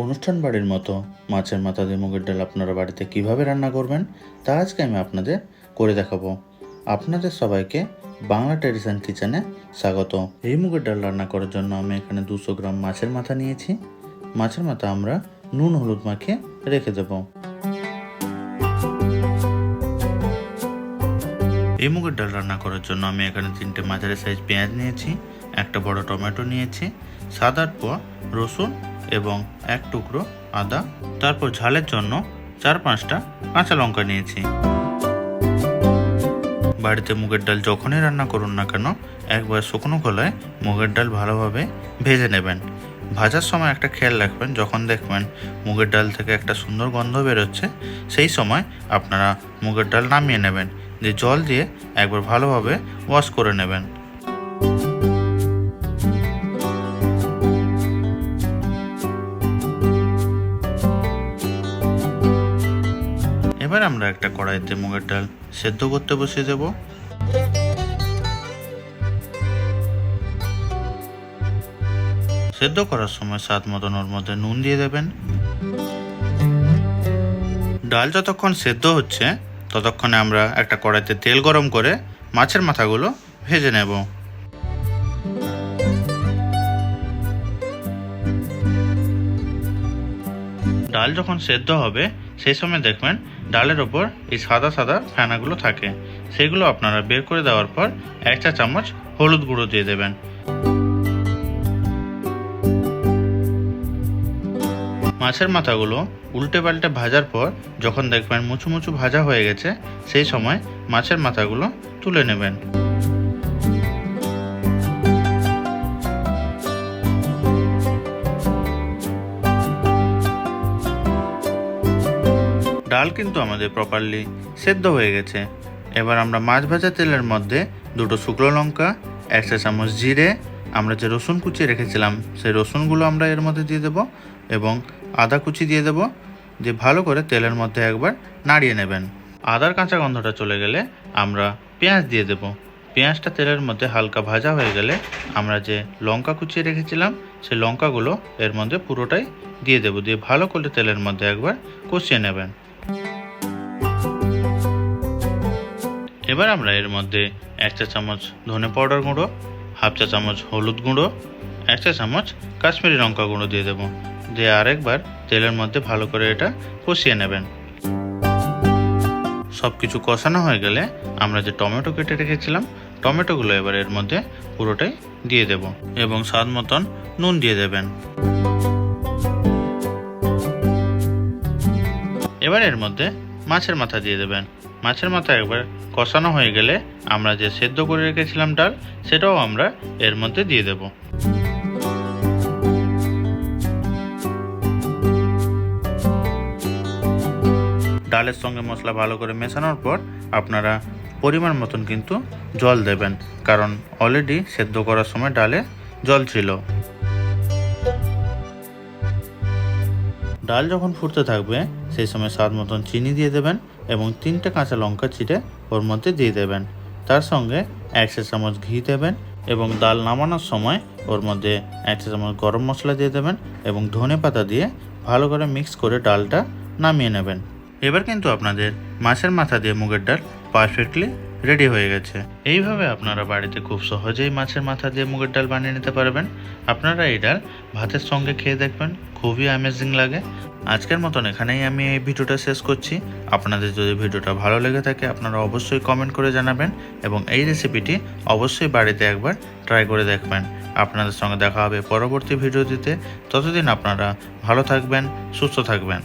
অনুষ্ঠান বাড়ির মতো মাছের মাথা দিয়ে মুগের ডাল আপনারা বাড়িতে কীভাবে রান্না করবেন, তা আজকে আমি আপনাদের করে দেখাবো। আপনাদের সবাইকে বাংলা ট্রেডিশন কিচেনে স্বাগত। এই মুগের ডাল রান্না করার জন্য আমি এখানে দুশো গ্রাম মাছের মাথা নিয়েছি। মাছের মাথা আমরা নুন হলুদ মাখিয়ে রেখে দেবো। এই মুগের ডাল রান্না করার জন্য আমি এখানে তিনটে মাঝারি সাইজ পেঁয়াজ নিয়েছি, একটা বড় টমেটো নিয়েছি আট পোয়া, রসুন এবং এক টুকরো আদা। তারপর ঝালের জন্য চার পাঁচটা কাঁচা লঙ্কা নিয়েছি। বাড়িতে মুগের ডাল যখনই রান্না করুন না কেন, একবার শুকনো গলায় মুগের ডাল ভালোভাবে ভেজে নেবেন। ভাজার সময় একটা খেয়াল রাখবেন, যখন দেখবেন মুগের ডাল থেকে একটা সুন্দর গন্ধ বেরোচ্ছে, সেই সময় আপনারা মুগের ডাল নামিয়ে নেবেন। দিয়ে জল দিয়ে একবার ভালোভাবে ওয়াশ করে নেবেন। আমরা একটা কড়াইতে মুগের ডাল সেদ্ধ করতে বসিয়ে দেব সেদ্ধ করার সময় স্বাদ মতন ওর মধ্যে নুন দিয়ে দেবেন। ডাল যতক্ষণ সেদ্ধ হচ্ছে, ততক্ষণে আমরা একটা কড়াইতে তেল গরম করে মাছের মাথাগুলো ভেজে নেব। ডাল যখন সেদ্ধ হবে, সেই সময় দেখবেন ডালের ওপর এই সাদা সাদা ফেনাগুলো থাকে। সেগুলো আপনারা বের করে দেওয়ার পর এক চা চামচ হলুদ গুঁড়ো দিয়ে দেবেন। মাছের মাথাগুলো উল্টে পাল্টে ভাজার পর যখন দেখবেন মুচু মুচু ভাজা হয়ে গেছে, সেই সময় মাছের মাথাগুলো তুলে নেবেন। ডাল কিন্তু আমাদের প্রপারলি সেদ্ধ হয়ে গেছে। এবার আমরা মাছ ভাজা তেলের মধ্যে দুটো শুকনো লঙ্কা, এক চা চামচ জিরে, আমরা যে রসুন কুচিয়ে রেখেছিলাম, সেই রসুনগুলো আমরা এর মধ্যে দিয়ে দেবো এবং আদা কুচি দিয়ে দেবো, দিয়ে ভালো করে তেলের মধ্যে একবার নাড়িয়ে নেবেন। আদার কাঁচা গন্ধটা চলে গেলে আমরা পেঁয়াজ দিয়ে দেবো। পেঁয়াজটা তেলের মধ্যে হালকা ভাজা হয়ে গেলে আমরা যে লঙ্কা কুচিয়ে রেখেছিলাম, সেই লঙ্কাগুলো এর মধ্যে পুরোটাই দিয়ে দেবো, দিয়ে ভালো করে তেলের মধ্যে একবার কষিয়ে নেবেন। এবার আমরা এর মধ্যে এক চা চামচ ধনে পাউডার গুঁড়ো, হাফ চা চামচ হলুদ গুঁড়ো, এক চা চামচ কাশ্মীরি লঙ্কা গুঁড়ো দিয়ে দেবো। দিয়ে আরেকবার তেলের মধ্যে ভালো করে এটা কষিয়ে নেবেন। সব কিছু কষানো হয়ে গেলে আমরা যে টমেটো কেটে রেখেছিলাম, টমেটোগুলো এবার এর মধ্যে পুরোটাই দিয়ে দেব এবং স্বাদ মতন নুন দিয়ে দেবেন। এবার এর মধ্যে মাছের মাথা দিয়ে দেবেন। মাছের মাথা একবার কষানো হয়ে গেলে আমরা যে সেদ্ধ করে রেখেছিলাম ডাল, সেটাও আমরা এর মধ্যে দিয়ে দেব। ডালের সঙ্গে মশলা ভালো করে মেশানোর পর আপনারা পরিমাণ মতন কিন্তু জল দেবেন, কারণ অলরেডি সেদ্ধ করার সময় ডালে জল ছিল। ডাল যখন ফুটতে থাকবে, সেই সময় স্বাদ মতন চিনি দিয়ে দেবেন এবং তিনটে কাঁচা লঙ্কা চিটে ওর মধ্যে দিয়ে দেবেন। তার সঙ্গে এক চা চামচ ঘি দেবেন এবং ডাল নামানোর সময় ওর মধ্যে এক চা চামচ গরম মশলা দিয়ে দেবেন এবং ধনে পাতা দিয়ে ভালো করে মিক্স করে ডালটা নামিয়ে নেবেন। এবার কিন্তু আপনাদের মাছের মাথা দিয়ে মুগের ডাল পারফেক্টলি রেডি হয়ে গেছে। এইভাবে আপনারা বাড়িতে খুব সহজেই মাছের মাথা দিয়ে মুগের ডাল বানিয়ে নিতে পারবেন। আপনারা এই ডাল ভাতের সঙ্গে খেয়ে দেখবেন, খুবই অ্যামেজিং লাগে। আজকের মতন এখানেই আমি এই ভিডিওটা শেষ করছি। আপনাদের যদি ভিডিওটা ভালো লেগে থাকে, আপনারা অবশ্যই কমেন্ট করে জানাবেন এবং এই রেসিপিটি অবশ্যই বাড়িতে একবার ট্রাই করে দেখবেন। আপনাদের সঙ্গে দেখা হবে পরবর্তী ভিডিও দিতে। ততদিন আপনারা ভালো থাকবেন, সুস্থ থাকবেন।